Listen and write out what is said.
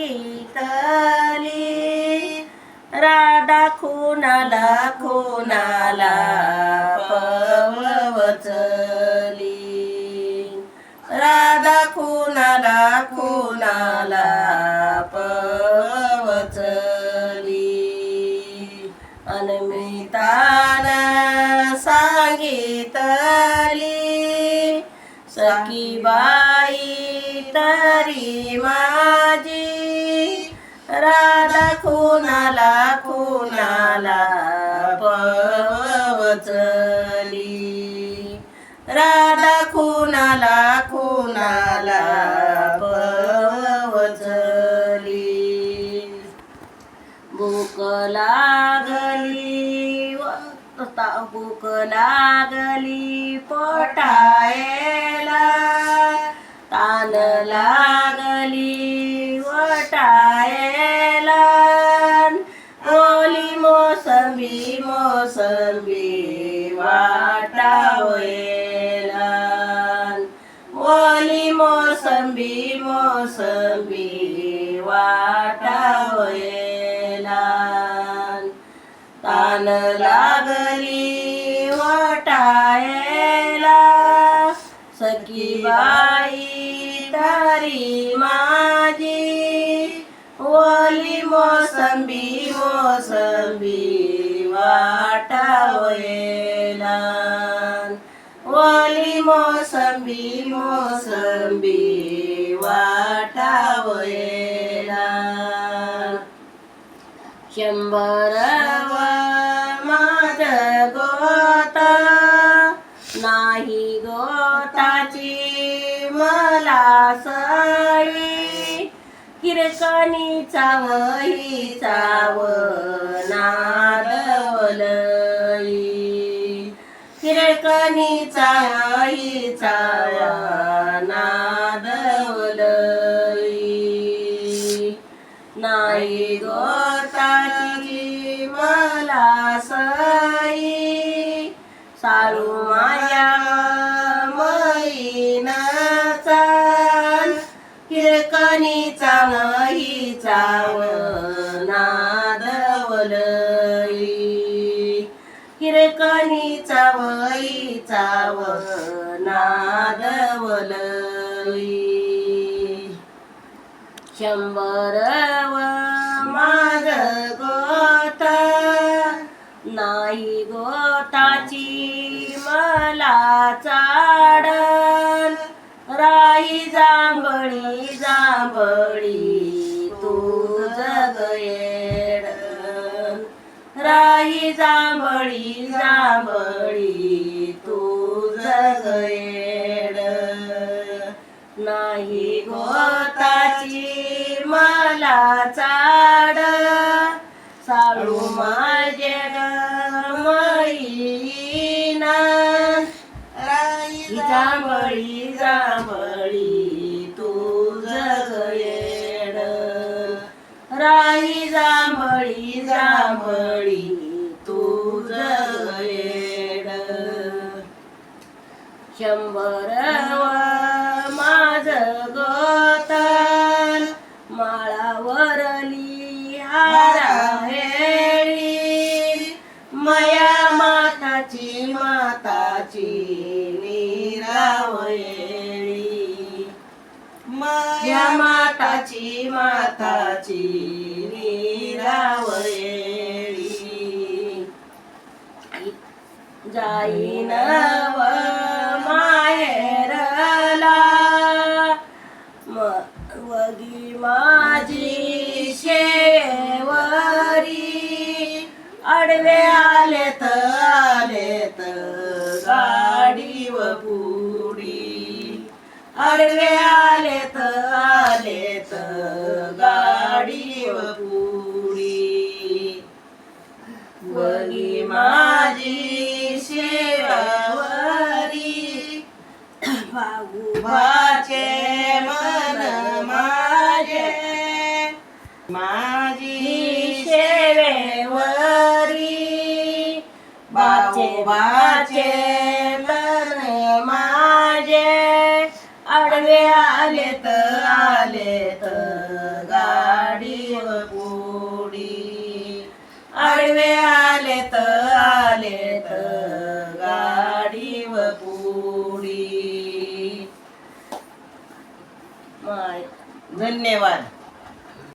गीतली. राधा कोणाला कोणाला पवचली. राधा कोणाला कोणाला पवचली. अनमितान सांगितली सखी बाई तरी माझी. राधा खुनाला खुनाला पवचली. राधा खुनाला खुनाला पवचली. भूक लागली व- भूक लागली पोटायला. तान लागली मोसंबी मोसंबी वाटावेला ओली मोसंबी मोसंबी वाटावेला तान लागली वाटायला. सखी बाई तारी माझी. ओली मोसंबी मोसंबी येणार वाली मोसंबी मोसंबी वाटावेला शंभर माझ गोता नाही गोताची मला सळी. किरकणी चावही चाव नादवलई किरकणी चावही चाव नादवलई नाही गोताची मला सई साळू माया मैनाचा. किरकणी चावही चाव नादवलई कणी चावई चाव नादवल शंभर व माझ गोत नाही गोताची मला चाड राई जांभळी जांभळी राई जांभळी जांभळी तू जगयेड नाही गोताची मला चाड. साळू माझे मैना जांभळी जांभळी तू जगयेड राई जांभळी जांभळी शंभर व माझ गोतन माळावरली हारा हेळी. मया माताची माताची निरावळी या माताची माताची निरावळी जाईन माझी शेवरी. अडवे आले आलेत गाडी व पुडी अडवे आलेत आलेत गाडी व पुडी वगी माझी शेवावरी भाऊभाचे मन माझे. माझी शेवेवरी बाचे बाचे मन माझे. आडवे आलेत आलेत गाडी पुडी आडवे आले तर